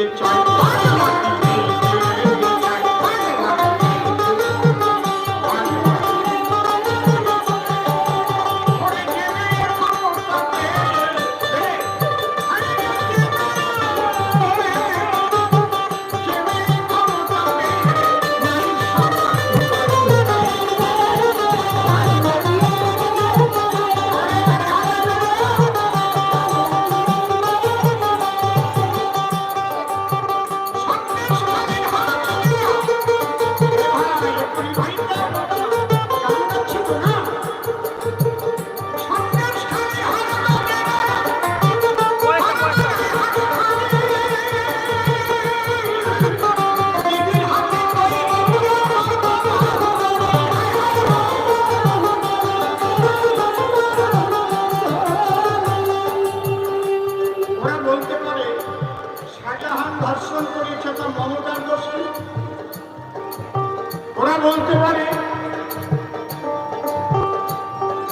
যেতে চায়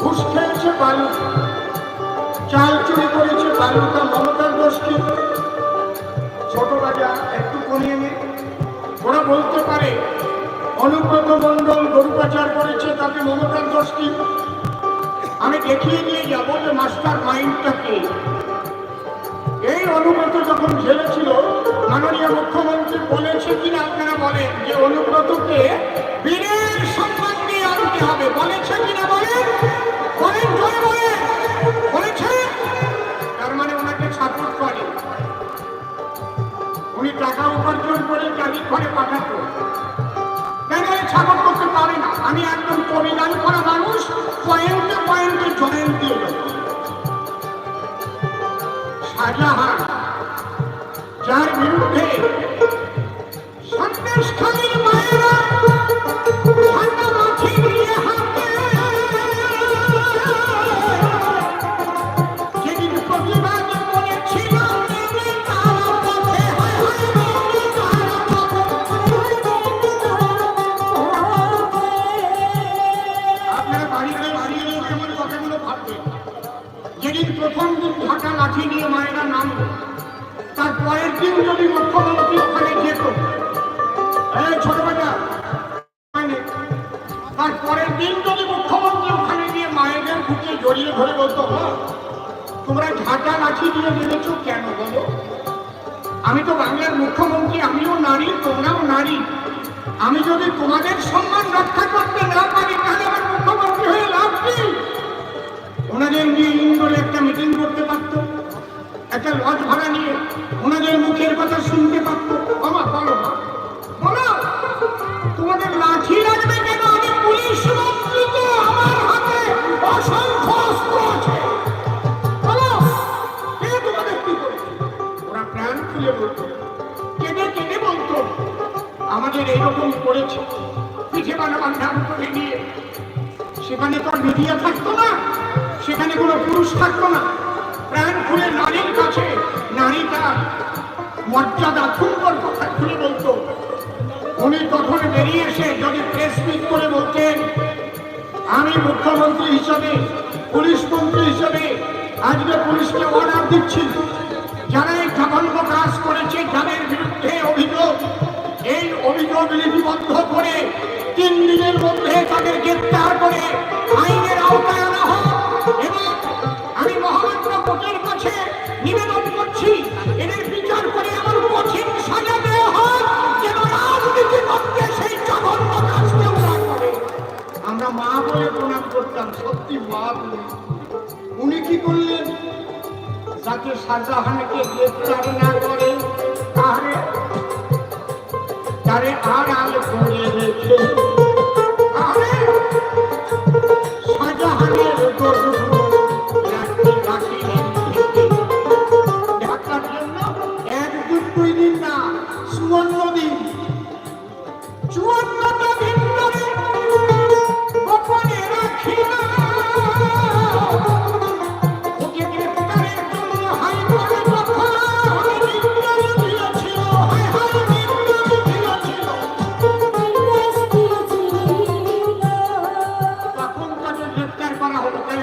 ঘুষ খেয়েছে বালু চাল চুরি করেছে বালু তা মমতার দোষ ছোট রাজা, একটু কমিয়ে নে। ওরা বলতে পারে, অনুব্রত মন্ডল গরু পাচার করেছে তাতে মমতার কি আমি দেখিয়ে দিয়ে যাব যে মাস্টার মাইন্ডটা কি। এই অনুব্রত যখন ঝেলেছিল মাননীয় মুখ্যমন্ত্রী বলেছে কিনা আপনারা বলেন যে অনুব্রতকে শাহজাহান যার বিরুদ্ধে সন্দেশখালীর যেদিন প্রথম দিন ঢাকা লাঠি নিয়ে মায়েরা নামলো তার পরের দিন যদি মুখ্যমন্ত্রী ওখানে যেত ছোট বাজা তার পরের দিন যদি মুখ্যমন্ত্রী ওখানে গিয়ে মায়েদের বুকে জড়িয়ে ধরে বলতো "মা, তোমরা ঢাকা লাঠি দিয়ে নেমেছো কেন বলো? আমি তো বাংলার মুখ্যমন্ত্রী আমিও নারী তোমরাও নারী। আমি যদি তোমাদের সম্মান রক্ষা করতে না পারি একটা লজ ভাড়া নিয়ে ওনাদের মুখের কথা শুনতে পারতো আমার বলো বলো, তোমাদের লাঠি লাগবে কেন? আমি পুলিশ ওরা খুলে কেঁদে কেঁদে বলতো, আমাদের নাম সেখানে তো মিডিয়া থাকতো না, সেখানে কোনো পুরুষ থাকতো না। খুলে নারীর কাছে নারী তার মর্যাদা সুন্দর কথা খুলে বলতো। উনি তখন বেরিয়ে এসে যদি প্রেস মিট করে বলতেন, আমি মুখ্যমন্ত্রী হিসাবে, পুলিশ মন্ত্রী হিসাবে আজকে পুলিশকে অর্ডার দিচ্ছি। যারা এই জঘন্য কাজ করেছে, যাদের বিরুদ্ধে অভিযোগ, এই অভিযোগ লিপিবদ্ধ করে তিন দিনের মধ্যে তাদের গ্রেপ্তার করে আইনের আওতায় সত্যি উনি কি করলেন? যাতে শাহজাহানকে গ্রেফতার না করে তাহলে তারে আড়াল করে রেখে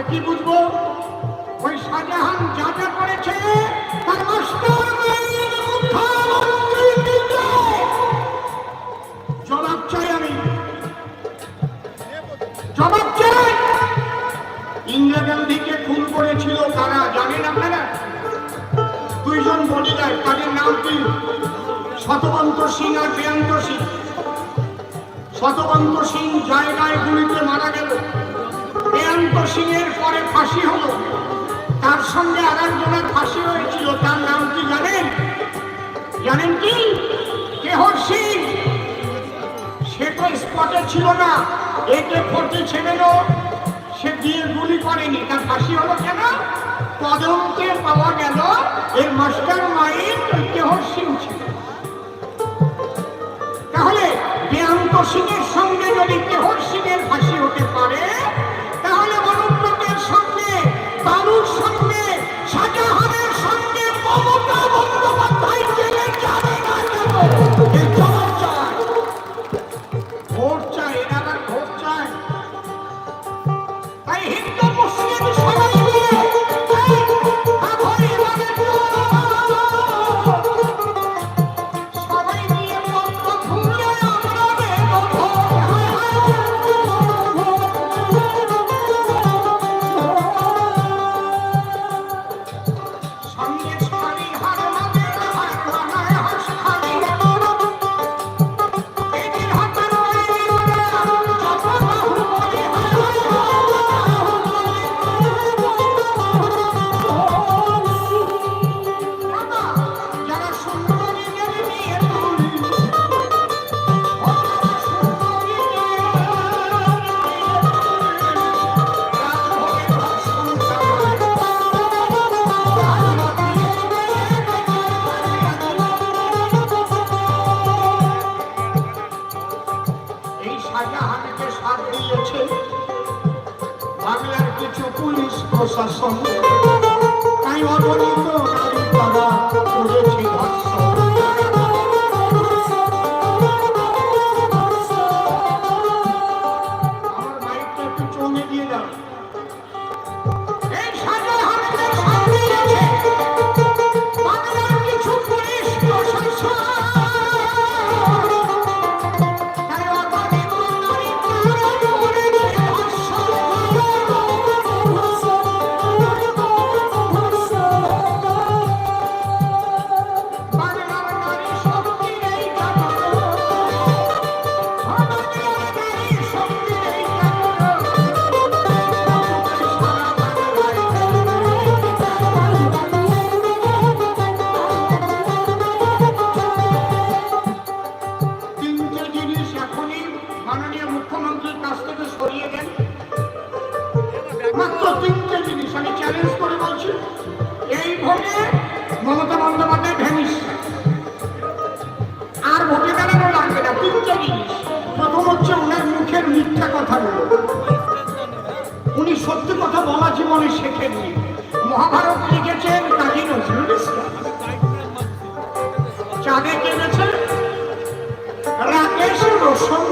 কি বুঝব? ওই শাহজাহান যা যা করেছে, তার খুন করেছিল তারা দুইজন তাদের নাম শতবন্ত সিং আর জয়ন্ত সিং। শতবন্ত সিং জায়গায় গুলিতে মারা গেল। প্রিয়ান্ত সিং এর পরে ফাঁসি হলো। তার সঙ্গে আর একজনের ফাঁসি হয়েছিল। তার নাম কি জানেন? জানেন কি? কেহর সিং। সে তো স্পটে ছিল না। একে ফোর্টি ছেড়েলো সে দিয়ে গুলি করেনি। তার ফাঁসি হলো কেন? তদন্তে পাওয়া গেল এর মাস্টার মাইন্ড কেহর সিং ছিল। তাহলে বেয়ান্ত সিং এর sua জীবনে শেখেননি মহাভারত লিখেছেন কাজী নজরুল ইসলাম। চাঁদে কেনেছেন? রাকেশ রোশন।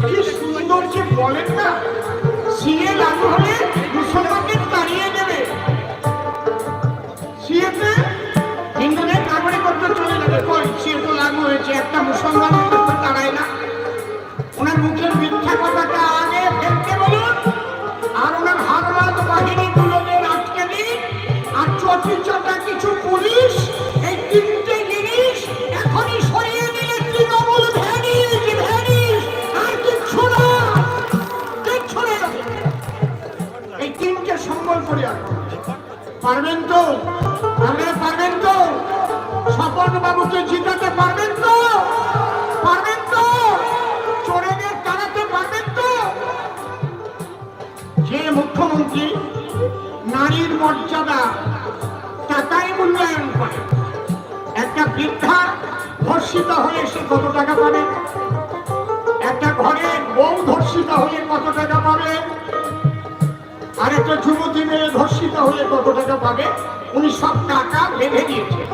কি সুন্দর যে বলেন না সিএ পারবেন তো? আপনারা পারবেন তো? স্বপন বাবুকে জিতাতে পারবেন তো? পারবেন তো? চোরেদের তাড়াতে পারবেন তো? যে মুখ্যমন্ত্রী নারীর মর্যাদা টাকায় মূল্যায়ন করে, একটা বৃদ্ধা ধর্ষিত হয়ে সে কত টাকা পাবে? একটা ঘরে বউ ধর্ষিত হয়ে কত টাকা পাবে? একটা যুবতী মেয়ে ধর্ষিত হলে কত টাকা পাবে? উনি সব টাকা বেঁধে দিয়েছে।